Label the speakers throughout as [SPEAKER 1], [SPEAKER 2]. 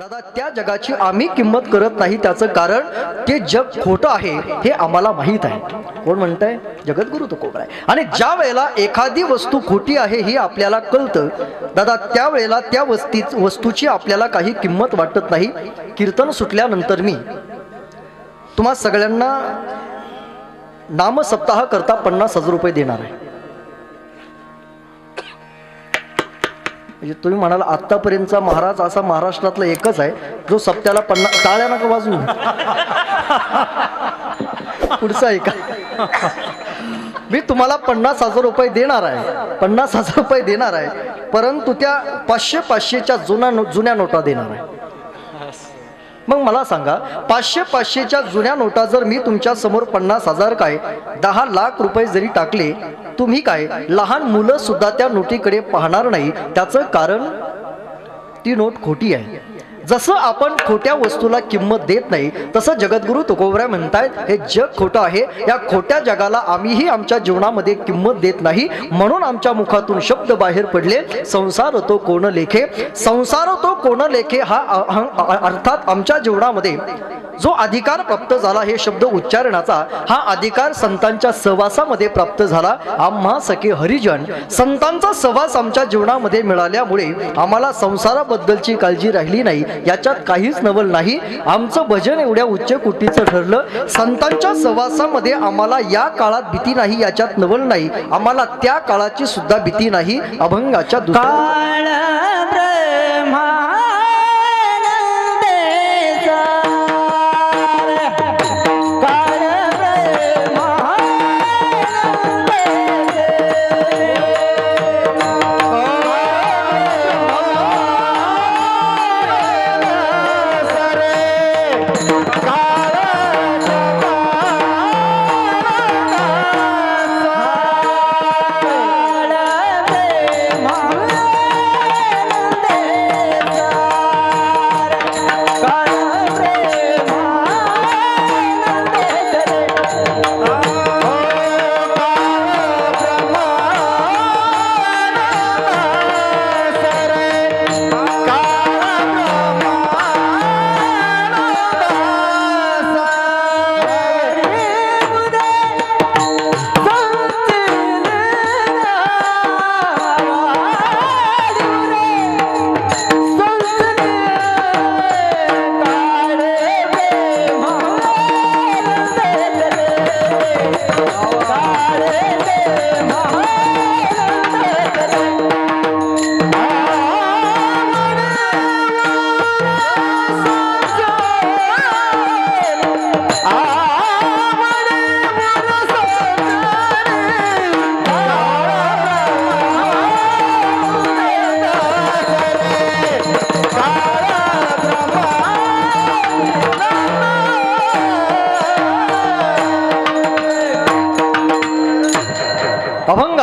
[SPEAKER 1] दादा त्या जगाची आम्ही किंमत करत नाही त्याचं कारण ते जग खोटं आहे हे आम्हाला माहीत आहे. कोण म्हणताय? जगद्गुरु तो कोण आहे. आणि ज्या वेळेला एखादी वस्तू खोटी आहे हे आपल्याला कळतं. दादा त्यावेळेला त्या वस्ती वस्तूची आपल्याला काही किंमत वाटत नाही. कीर्तन सुटल्यानंतर मी तुम्हा सगळ्यांना नामसप्ताह करता पन्नास हजार रुपये देणार आहे. म्हणजे तुम्ही म्हणाल आत्तापर्यंतचा महाराज असा महाराष्ट्रातला एकच आहे जो सप्त्याला पन्नास टाळ्या नका वाजू पुढचा ऐका मी तुम्हाला पन्नास हजार रुपये देणार आहे पन्नास हजार रुपये देणार आहे परंतु त्या पाचशे पाचशेच्या जुना नो- जुन्या नोटा देणार आहे. मग मला सांगा पाचशे पाचशेच्या जुन्या नोटा जर मी तुमच्यासमोर पन्नास हजार काय दहा लाख रुपये जरी टाकले तुम्ही काय लहान मुलं सुद्धा त्या नोटीकडे पाहणार नाही? त्याचं कारण ती नोट खोटी आहे. जसं आपण खोट्या वस्तूला किंमत देत नाही तसं जगद्गुरु तुकोबरा म्हणतायत हे जग खोटं आहे. या खोट्या जगाला आम्हीही आमच्या जीवनामध्ये किंमत देत नाही. म्हणून आमच्या मुखातून शब्द बाहेर पडले संसार तो कोण लेखे? संसार तो कोण लेखे? हा अर्थात आमच्या जीवनामध्ये जो अधिकार प्राप्त झाला हे शब्द उच्चारण्याचा हा अधिकार संतांच्या सहवासामध्ये प्राप्त झाला. आम्हा सखे हरिजन संतांचा सहवास आमच्या जीवनामध्ये मिळाल्यामुळे आम्हाला संसाराबद्दलची काळजी राहिली नाही. याच्यात काहीच नवल नाही. आमचं भजन एवढ्या उच्च कुटीचं ठरलं. संतांच्या सहवासामध्ये आम्हाला या काळात भीती नाही याच्यात नवल नाही. आम्हाला त्या काळाची सुद्धा भीती नाही. अभंगाच्या दुसऱ्या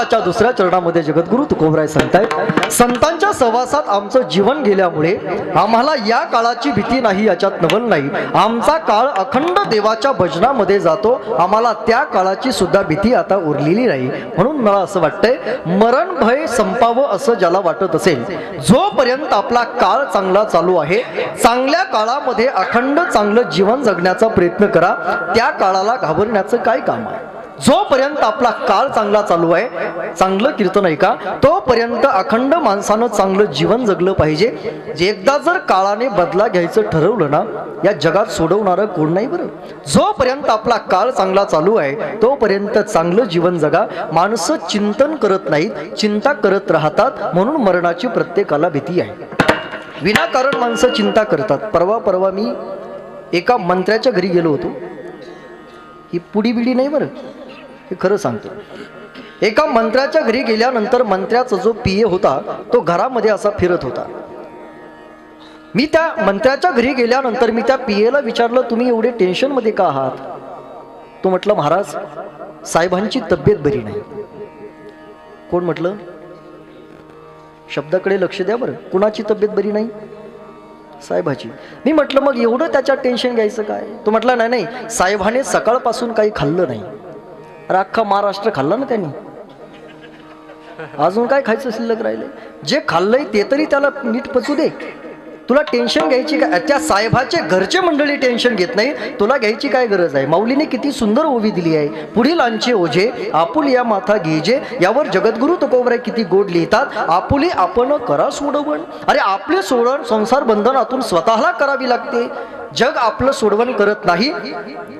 [SPEAKER 1] अभंगाच्या दुसऱ्या चरणामध्ये जगद्गुरु तुकोबराय सांगतायत संतांच्या सहवासात आमचं जीवन गेल्यामुळे आम्हाला या काळाची भीती नाही याच्यात नवल नाही. आमचा काळ अखंड देवाच्या भजनामध्ये जातो. आम्हाला त्या काळाची सुद्धा भीती आता उरलेली नाही. म्हणून मला असं वाटतंय मरण भय संपावं असं ज्याला वाटत असेल जोपर्यंत आपला काळ चांगला चालू आहे चांगल्या काळामध्ये अखंड चांगलं जीवन जगण्याचा प्रयत्न करा त्या काळाला घाबरण्याचं काय काम आहे? जोपर्यंत आपला काळ चांगला चालू आहे चांगलं कीर्तन आहे का तोपर्यंत अखंड माणसानं चांगलं जीवन जगलं पाहिजे. जे एकदा जर काळाने बदला घ्यायचं ठरवलं ना या जगात सोडवणारं कोण नाही बरं? जोपर्यंत आपला काळ चांगला चालू आहे तोपर्यंत चांगलं जीवन जगा. माणसं चिंतन करत नाहीत चिंता करत राहतात म्हणून मरणाची प्रत्येकाला भीती आहे. विनाकारण माणसं चिंता करतात. परवा परवा मी एका मंत्र्याच्या घरी गेलो होतो. ही पुडी बिडी नाही बरं? हे खरं सांगतो. एका मंत्र्याच्या घरी गेल्यानंतर मंत्र्याचा जो पी होता तो घरामध्ये असा फिरत होता. मी त्या मंत्र्याच्या घरी गेल्यानंतर मी त्या पियेला विचारलं तुम्ही एवढे टेन्शनमध्ये का आहात? तो म्हटलं महाराज साहेबांची तब्येत बरी नाही. कोण म्हटलं? शब्दाकडे लक्ष द्या बरं. कुणाची तब्येत बरी नाही? साहेबाची. मी म्हटलं मग एवढं त्याच्यात टेन्शन घ्यायचं काय? तो म्हटला नाही नाही. साहेबाने सकाळपासून काही खाल्लं नाही. अख्खा महाराष्ट्र खाल्ला ना त्यांनी. अजून काय खायचं शिल्लक राहिलंय? जे खाल्लंय ते तरी त्याला नीट पचू दे. तुला टेन्शन घ्यायची काय त्या साहेबाचे घरचे मंडळी टेन्शन घेत नाही तुला घ्यायची काय गरज आहे? माऊलीने किती सुंदर ओवी दिली आहे. पुढील आमचे ओझे आपुल या माथा घेजे यावर जगद्गुरु तुकोबराय किती गोड लिहितात. आपुली आपण करा सोडवण. अरे आपले सोडवण संसार बंधनातून स्वतःला करावी लागते. जग आपलं सोडवण करत नाही.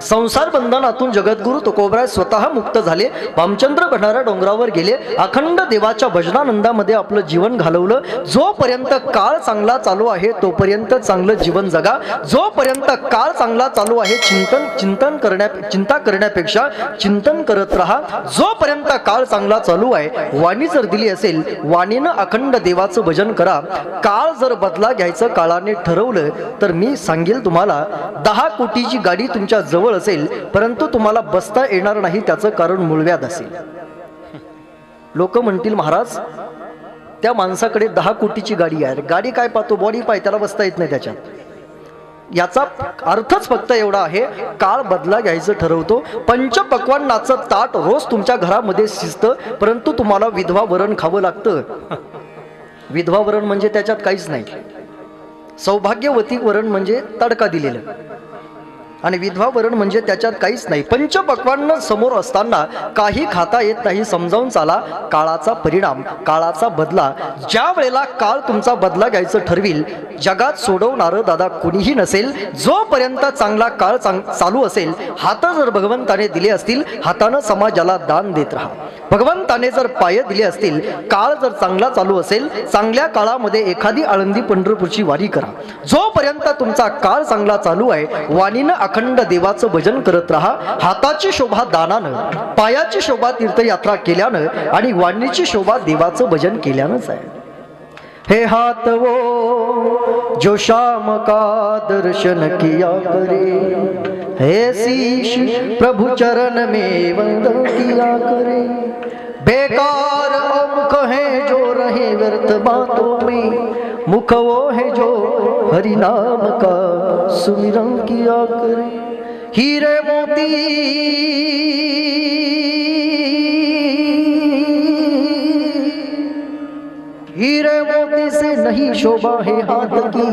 [SPEAKER 1] संसार बंधनातून जगद्गुरु तुकोबराय स्वतः मुक्त झाले. भामचंद्र भंडारा डोंगरावर गेले. अखंड देवाच्या भजनानंदामध्ये आपलं जीवन घालवलं. जोपर्यंत काळ चांगला चालू आहे तोपर्यंत चांगलं जीवन जगा. जोपर्यंत काळ चांगला चालू आहे चिंतन चिंतन करण्या चिंता करण्यापेक्षा चिंतन करत राहा. जोपर्यंत काळ चांगला चालू आहे वाणी जर दिली असेल वाणीनं अखंड देवाचं भजन करा. काळ जर बदला घ्यायचं काळाने ठरवलं तर मी सांगेल तुम्हाला दहा कोटीची गाडी तुमच्या जवळ असेल परंतु तुम्हाला बसता येणार नाही त्याचं कारण मूळव्याध असेल. लोक म्हणतील महाराज त्या माणसाकडे दहा कोटीची गाडी आहे. गाडी काय पाहतो? बॉडी पाय त्याला बसता येत नाही त्याच्यात. याचा अर्थच फक्त एवढा आहे काळ बदला घ्यायचं ठरवतो. पंचपक्वान्नाचं ताट रोज तुमच्या घरामध्ये शिजतं परंतु तुम्हाला विधवा वरण खावं लागतं. विधवा वरण म्हणजे त्याच्यात काहीच नाही. सौभाग्यवती वरण म्हणजे तडका दिलेलं. आणि विधवा वरण म्हणजे त्याच्यात काहीच नाही. पंचपक्वांना समोर असताना काही खाता येत नाही समजावून चाला काळाचा परिणाम काळाचा बदला. ज्या वेळेला काळ तुमचा बदला घ्यायचं ठरविल जगात सोडवणारं दादा कुणीही नसेल जोपर्यंत चांगला काळ चांग चालू असेल हात जर भगवंताने दिले असतील हातानं समाजाला दान देत राहा. भगवंताने जर पाय दिले असतील काळ जर चांगला चालू असेल चांगल्या काळामध्ये एखादी आळंदी पंढरपूरची वारी करा. जोपर्यंत तुमचा काळ चांगला चालू आहे वाणीनं अखंड देवाचं भजन करत राहा. हाताची शोभा दानानं पायाची शोभा तीर्थयात्रा केल्यानं आणि वाणीची शोभा देवाचं भजन केल्यानंच आहे. हे हाथ वो जो शाम का दर्शन किया करे. हे शीश प्रभु चरण में वंदन किया करे. बेकार मुख है जो रहे व्यर्थ बातों में मुख वो है जो हरि नाम का सुमिरन किया करे हीरे मोती। हीरे मोती से नहीं शोभा है हाथ की,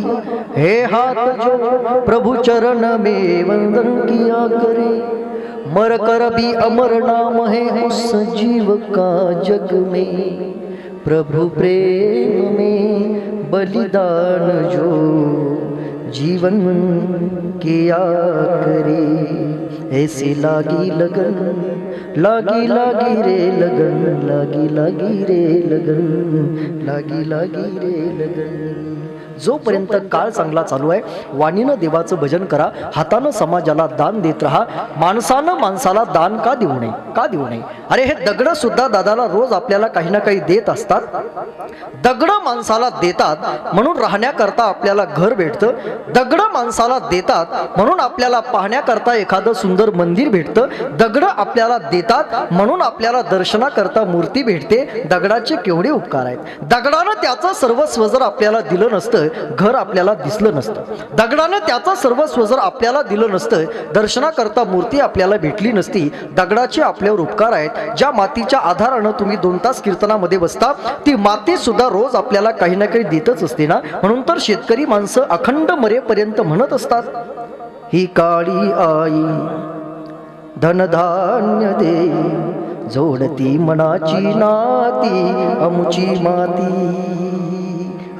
[SPEAKER 1] हे हाथ जो प्रभु चरण में वंदन किया करे मर कर भी अमर नाम है उस जीव का जग में, प्रभु प्रेम में। बलिदान जो जीवन किया करे ऐसे लागी लगन लागी लागी रे लगन लागी लागी रे लगन लागी लागी रे लगन। जोपर्यंत काळ चांगला चालू आहे वाणीनं देवाचं भजन करा हातानं समाजाला दान देत राहा माणसानं माणसाला दान का देऊ नये का देऊ नये? अरे हे दगड सुद्धा दादाला रोज आपल्याला काही ना काही देत असतात. दगड माणसाला देतात म्हणून राहण्याकरता आपल्याला घर भेटतं. दगड माणसाला देतात म्हणून आपल्याला पाहण्याकरता एखादं सुंदर मंदिर भेटतं. दगड आपल्याला देतात म्हणून आपल्याला दर्शनाकरता मूर्ती भेटते. दगडाचे केवढे उपकार आहेत. दगडानं त्याचं सर्वस्व जर आपल्याला दिलं नसतं घर आपल्याला दिसलं नसतं. दगडानं त्याचं सर्वस्व जर आपल्याला दिलं नसतं दर्शनाकरता मूर्ती आपल्याला भेटली नसती दगडाचे आपल्यावर उपकार आहेत. ज्या मातीच्या आधारानं तुम्ही दोन तास कीर्तनामध्ये बसता ती माती सुद्धा रोज आपल्याला काही ना काही देतच असते ना? म्हणून तर शेतकरी माणसं अखंड मरेपर्यंत म्हणत असतात ही काळी आई धनधान्य दे जोडती मनाची नाती अमुची माती.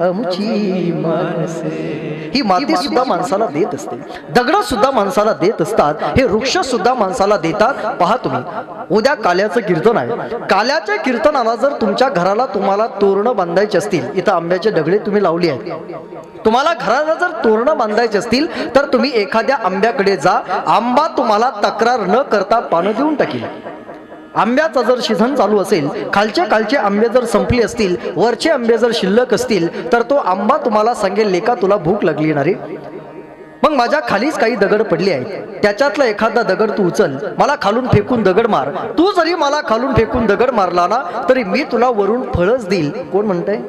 [SPEAKER 1] अमुची माणसे. ही माती सुद्धा माणसाला देत असते. दगड सुद्धा माणसाला देत असतात. हे वृक्ष सुद्धा माणसाला देतात. पहा तुम्ही. उद्या काल्याचं कीर्तन आहे. काल्याच्या कीर्तनाला जर तुमच्या घराला तुम्हाला तोरणं बांधायची असतील इथं आंब्याचे दगडे तुम्ही लावली आहेत. तुम्हाला घराला जर तोरणं बांधायची असतील तर तुम्ही एखाद्या आंब्याकडे जा. आंबा तुम्हाला तक्रार न करता पानं देऊन टाकील. आंब्याचा जर सीझन चालू असेल खालचे खालचे आंबे जर संपले असतील वरचे आंबे जर शिल्लक असतील तर तो आंबा तुम्हाला सांगेल लेका तुला भूक लागली ना रे? मग माझ्या खालीच काही दगड पडले आहेत. त्याच्यातला एखादा दगड तू उचल. मला खालून फेकून दगड मार. तू जरी मला खालून फेकून दगड मारला ना तरी मी तुला वरून फळच देईल. कोण म्हणतंय?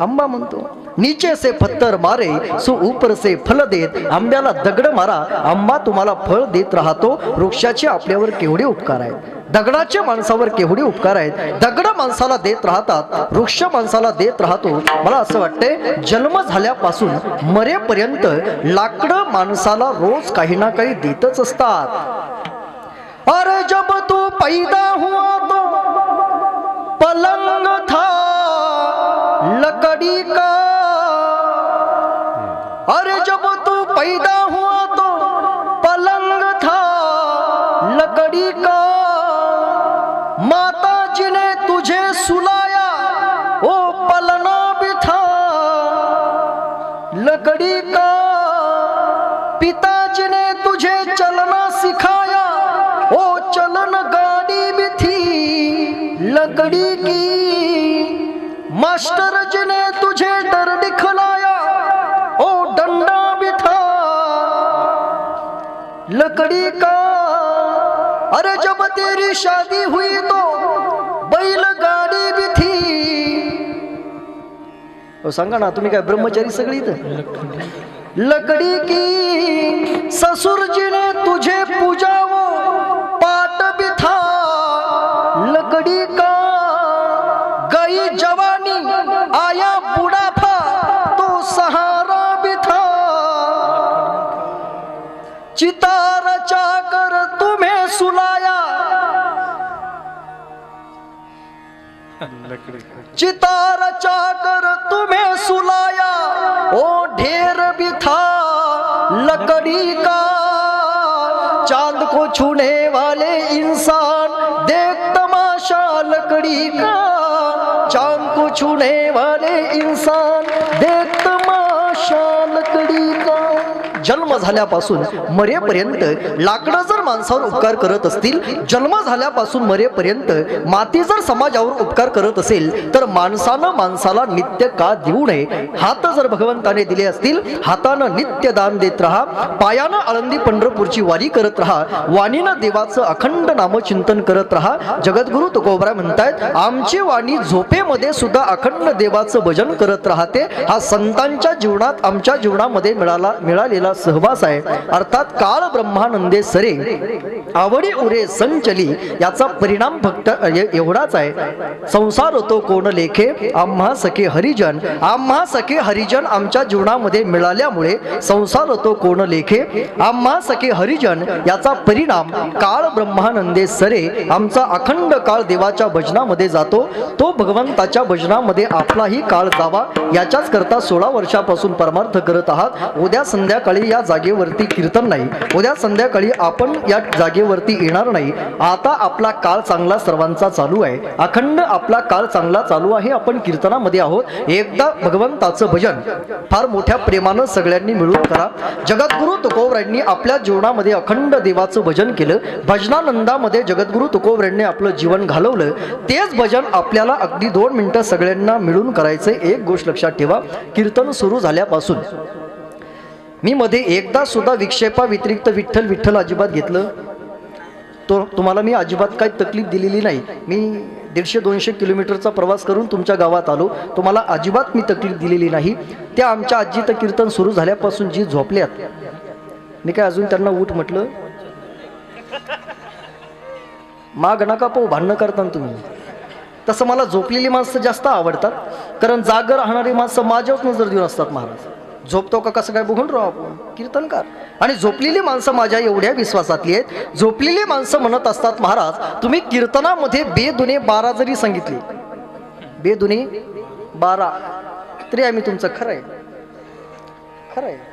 [SPEAKER 1] आंबा म्हणतो. नीचे से पत्थर मारे सो ऊपर से फल देत आंब्याला दगड मारा आंबा तुम्हाला फळ देत राहतो वृक्षाचे आपल्यावर केवढे उपकार आहेत? दगडाचे माणसावर केवढे उपकार आहेत? दगड माणसाला देत राहतात वृक्ष माणसाला देत राहतो. मला असं वाटतंय जन्म झाल्यापासून मरेपर्यंत लाकडं माणसाला रोज काही ना काही देतच असतात. अरे जब तू पैदा हुआ तो लकड़ी का पिताजी ने तुझे चलना सिखाया। ओ चलन गाड़ी भी थी लकड़ी की। मास्टर जी ने तुझे डर दिखलाया। ओ डंडा भी था लकड़ी का। अरे जब तेरी शादी हुई तो सांगा ना तुम्ही काय ब्रह्मचारी सगळी इथं? लकड़ी की ससुरजीने चितार चाकर तुम्हें सुलाया, ओ ढेर भी था लकड़ी का। चाँद को छूने वाले इंसान, देख तमाशा लकड़ी का। चाँद को छूने वाले इंसान, देख तमाशा लकड़ी का। जन्म झाल्यापासून मरेपर्यंत लाकडं जर माणसावर उपकार करत असतील जन्म झाल्यापासून मरेपर्यंत माती जर समाजावर उपकार करत असेल तर माणसानं माणसाला नित्य का देऊ नये. हात जर भगवंताने दिले असतील हातानं नित्य दान देत राहा. पायानं आळंदी पंढरपूरची वारी करत राहा. वाणीनं देवाचं अखंड नामचिंतन करत राहा. जगद्गुरु तुकोबरा म्हणतायत आमची वाणी झोपेमध्ये सुद्धा अखंड देवाचं भजन करत राहते. हा संतांच्या जीवनात आमच्या जीवनामध्ये मिळाला मिळालेला सहवास आहे. अर्थात काळ ब्रह्मानंदे सरे आवडी उरे संचली याचा परिणाम फक्त एवढाच आहे. संसार होतो कोण लेखे आम्हा सखे हरिजन. आम्हा सखे हरिजन आमच्या जीवनामध्ये मिळाल्यामुळे संसार होतो कोण लेखे आम्हा सखे हरिजन याचा परिणाम काळ ब्रह्मानंदे सरे आमचा अखंड काळ देवाच्या भजनामध्ये जातो. तो भगवंताच्या भजनामध्ये आपलाही काळ जावा याच्याच करता सोळा वर्षापासून परमार्थ करत आहात. उद्या संध्याकाळी या जागेवरती कीर्तन नाही. उद्या संध्याकाळी आपण या जागेवरती येणार नाही. आता आपला काळ चांगला सर्वांचा चालू आहे. अखंड आपला काळ चांगला चालू आहे. आपण कीर्तनामध्ये आहोत. एकदा भगवंताचं भजन फार मोठ्या प्रेमानं सगळ्यांनी मिळून करा. जगद्गुरु तुकोबरांनी आपल्या जीवनामध्ये अखंड देवाचं भजन केलं. भजनानंदामध्ये जगद्गुरु तुकोबरांनी आपलं जीवन घालवलं. तेच भजन आपल्याला अगदी दोन मिनिटं सगळ्यांना मिळून करायचं एक गोष्ट लक्षात ठेवा. कीर्तन सुरू झाल्यापासून मी मध्ये एकदा सुद्धा विक्षेपा व्यतिरिक्त विठ्ठल विठ्ठल अजिबात घेतलं. तो तुम्हाला मी अजिबात काही तकलीफ दिलेली नाही. मी दीडशे दोनशे किलोमीटरचा प्रवास करून तुमच्या गावात आलो. तुम्हाला अजिबात मी तकलीफ दिलेली नाही. त्या आमच्या आजी तर कीर्तन सुरू झाल्यापासून जी झोपल्यात. मी काय अजून त्यांना उठ म्हटलं? माग नका पाहू भांडणं करता तुम्ही. तसं मला झोपलेली माणसं जास्त आवडतात. कारण जागर राहणारी माणसं माझ्याच नजर देऊन असतात महाराज. झोपतो का? कसं काय बघून राहू आपण? कीर्तनकार. आणि झोपलेली माणसं माझ्या एवढ्या विश्वासातली आहेत. झोपलेली माणसं म्हणत असतात महाराज तुम्ही कीर्तनामध्ये बेदुने बारा जरी सांगितले बेदुने बारा तरी आम्ही तुमचं खरं आहे. खरं आहे.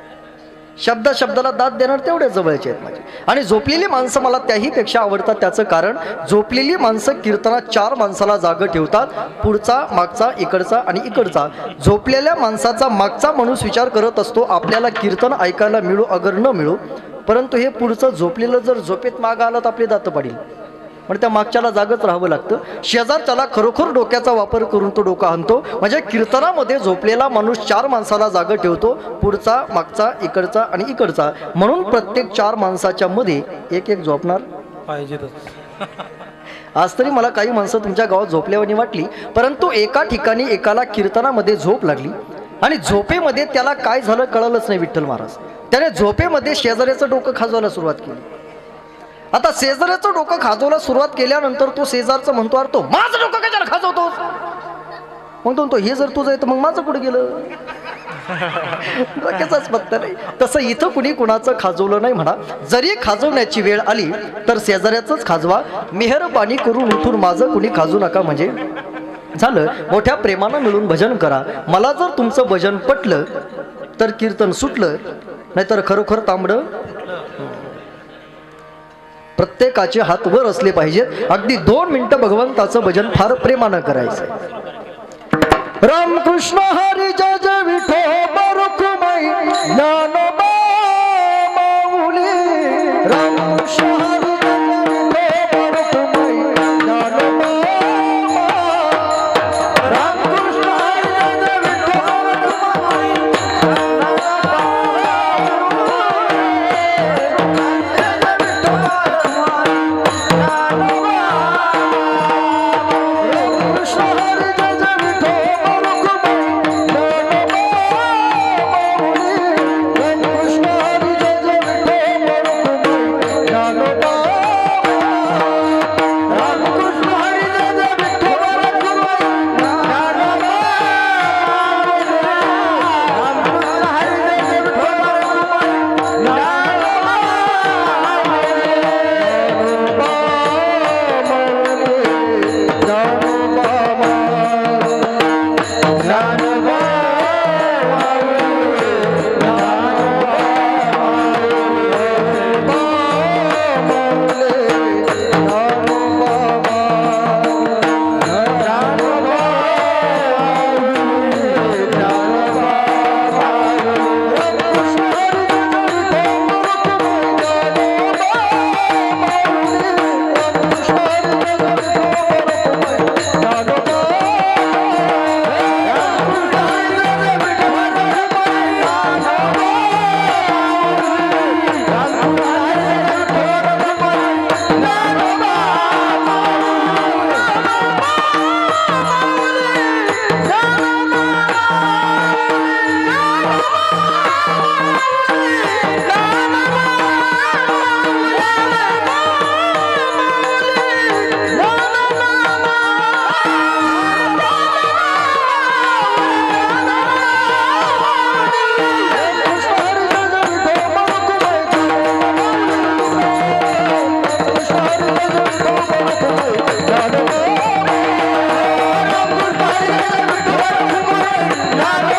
[SPEAKER 1] शब्द शब्दाला दाद देणार तेवढे जवळचे आहेत माझे. आणि झोपलेली माणसं मला त्याही पेक्षा आवडतात. त्याचं कारण झोपलेली माणसं कीर्तनात चार माणसाला जागं ठेवतात. पुढचा मागचा इकडचा आणि इकडचा. झोपलेल्या माणसाचा मागचा माणूस विचार करत असतो आपल्याला कीर्तन ऐकायला मिळू अगर न मिळू. परंतु हे पुढचं झोपलेलं जर झोपेत मागं आलं तर आपले दात पडेल. पण त्या मागच्याला जागच राहावं लागतं. शेजारच्याला खरोखर डोक्याचा वापर करून तो डोका हाणतो. म्हणजे कीर्तनामध्ये झोपलेला माणूस चार माणसाला जाग ठेवतो. पुढचा मागचा इकडचा आणि इकडचा. म्हणून प्रत्येक चार माणसाच्या मध्ये एक एक झोपणार.
[SPEAKER 2] पाहिजेतच.
[SPEAKER 1] आज तरी मला काही माणसं तुमच्या गावात झोपल्यावानी वाटली परंतु एका ठिकाणी एकाला कीर्तनामध्ये झोप लागली. आणि झोपेमध्ये त्याला काय झालं कळलंच नाही विठ्ठल महाराज. त्याने झोपेमध्ये शेजाऱ्याचं डोकं खाजवायला सुरुवात केली. आता शेजाऱ्याचं डोकं खाजवायला सुरुवात केल्यानंतर तो शेजारचं म्हणतो अरे तो माझं डोकं कशाला खाजवतोस? मग तो म्हणतो हे जर तुझं आहे तर मग माझं कुठे गेलं? डोक्याचाच पत्ता नाही. तसं इथं कुणी कुणाचं खाजवलं नाही म्हणा. जरी खाजवण्याची वेळ आली तर शेजाऱ्याचंच खाजवा. मेहरबानी करून उठून माझं कुणी खाजू नका म्हणजे. झालं. मोठ्या प्रेमानं मिळून भजन करा. मला जर तुमचं भजन पटलं तर कीर्तन सुटलं नाहीतर खरोखर तांबडं प्रत्येकाचे हात वर असले पाहिजेत. अगदी दोन मिनिटं भगवंताचं भजन फार प्रेमानं करायचं रामकृष्ण हरी जय जय विठो